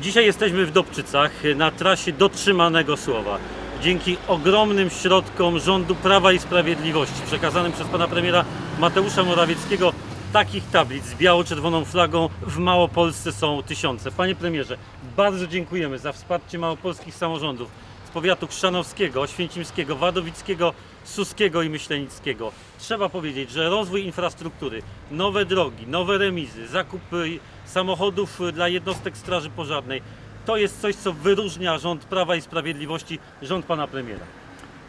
Dzisiaj jesteśmy w Dobczycach na trasie dotrzymanego słowa. Dzięki ogromnym środkom rządu Prawa i Sprawiedliwości przekazanym przez pana premiera Mateusza Morawieckiego takich tablic z biało-czerwoną flagą w Małopolsce są tysiące. Panie premierze, bardzo dziękujemy za wsparcie małopolskich samorządów powiatu chrzanowskiego, oświęcimskiego, wadowickiego, suskiego i myślenickiego. Trzeba powiedzieć, że rozwój infrastruktury, nowe drogi, nowe remizy, zakup samochodów dla jednostek straży pożarnej, to jest coś, co wyróżnia rząd Prawa i Sprawiedliwości, rząd pana premiera.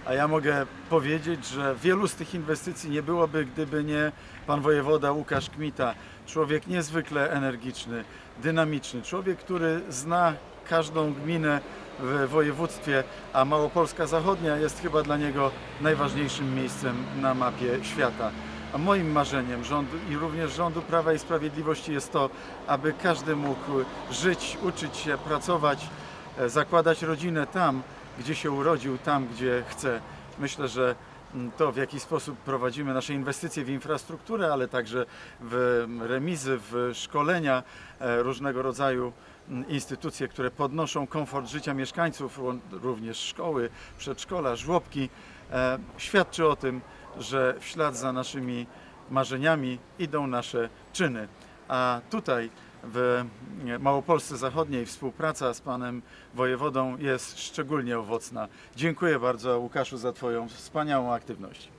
A ja mogę powiedzieć, że wielu z tych inwestycji nie byłoby, gdyby nie pan wojewoda Łukasz Kmita. Człowiek niezwykle energiczny, dynamiczny, człowiek, który zna każdą gminę w województwie, a Małopolska Zachodnia jest chyba dla niego najważniejszym miejscem na mapie świata. A moim marzeniem rządu i również rządu Prawa i Sprawiedliwości jest to, aby każdy mógł żyć, uczyć się, pracować, e, zakładać rodzinę tam, gdzie się urodził, tam, gdzie chce. Myślę, że to, w jaki sposób prowadzimy nasze inwestycje w infrastrukturę, ale także w remizy, w szkolenia, e, różnego rodzaju mm, instytucje, które podnoszą komfort życia mieszkańców, również szkoły, przedszkola, żłobki, e, świadczy o tym, że w ślad za naszymi marzeniami idą nasze czyny. A tutaj w Małopolsce Zachodniej współpraca z panem wojewodą jest szczególnie owocna. Dziękuję bardzo Łukaszu za twoją wspaniałą aktywność.